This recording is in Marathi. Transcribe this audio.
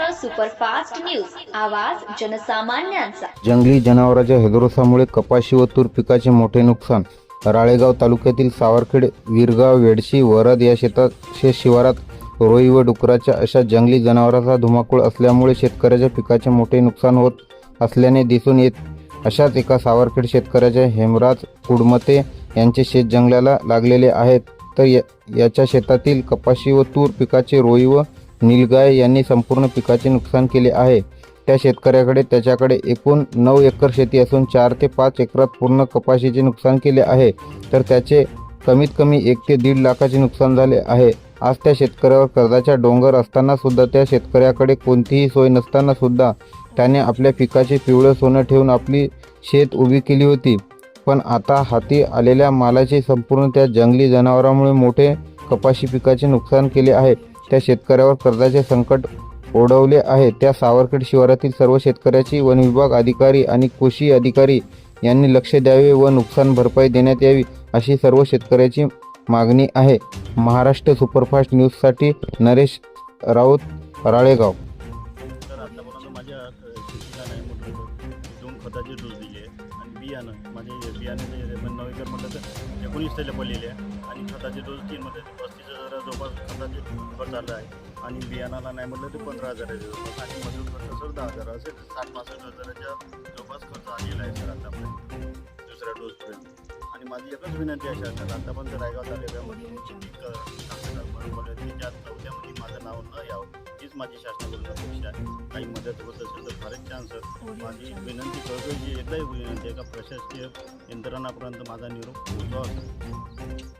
Superfast news. आवाज जनसामान्यांचा. जंगली जनावरांच्या हेदरोसामुळे कपाशी व तूर पिकाचे मोठे नुकसान. राळेगाव तालुक्यातील सावरखेड विरगाव वेडशी वरद या शेतात शेत शिवारात रोई व डुकराच्या अशा जंगली जनावरांचा धुमाकूळ असल्यामुळे शेतकऱ्याच्या पिकाचे मोठे नुकसान होत असल्याने दिसून येत. अशाच एका सावरखेड शेतकऱ्याच्या हेमराज कुडमते यांचे शेत जंगलाला लागलेले आहेत. तर या- याच्या शेतातील कपाशी व तूर पिकाचे रोई व निलगाय यांनी संपूर्ण पिकाचे नुकसान केले आहे. त्या शेतकऱ्याकडे त्याच्याकडे एकूण नऊ एकर शेती असून चार ते पाच एकरात पूर्ण कपाशीचे नुकसान केले आहे. तर त्याचे कमीत कमी एक ते दीड लाखाचे नुकसान झाले आहे. आज त्या शेतकऱ्यावर कर्जाचा डोंगर असताना सुद्धा त्या शेतकऱ्याकडे कोणतीही सोय नसताना सुद्धा त्याने आपल्या पिकाचे पिवळं सोनं ठेवून आपली शेत उभी केली होती. पण आता हाती आलेल्या मालाचे संपूर्ण त्या जंगली जनावरांमुळे मोठे कपाशी पिकाचे नुकसान केले आहे. त्या शेतकऱ्यावर कर्जाचे संकट ओढवले आहे. त्या सावरखेड शिवारातील सर्व शेतकऱ्याची वन विभाग अधिकारी आणि कृषी अधिकारी यांनी लक्ष द्यावे व नुकसान भरपाई देण्यात यावी अशी सर्व शेतकऱ्याची मागणी आहे. महाराष्ट्र सुपरफास्ट न्यूजसाठी नरेश राऊत राळेगाव. तर आतापर्यंत माझ्या शेतीला नाही दोन खताचे डोस दिले आणि बियाणं माझे बियाणं नऊ एकर म्हटलं तर एकोणीस त्याला पडलेले आहे. आणि खताचे डोस तीन तर पस्तीस हजार जवळपास खताचे खर्च आलं आहे. आणि बियाणाला नाही म्हटलं तर पंधरा हजार आहे जवळपास. आणि मजूर खर्च सर दहा हजार. असे साठ पासष्ट हजाराच्या जवळपास खर्च आलेला आहे सर आतापर्यंत. दुसऱ्या डोसपर्यंत आणि माझी एकच विनंती आहे शासनाला आतापर्यंत रायगाव तालुक्यामध्ये पीक कापसाचं बरोबर चौथ्यामध्ये माझं नाव न यावं. हीच माझी शासनाकडून अपेक्षा आहे. काही मदत होत असेल तर फारच चान्स माझी विनंती करतो जी एकदाही विनंती आहे का प्रशासकीय यंत्रणापर्यंत माझा निरोप पोहोचावा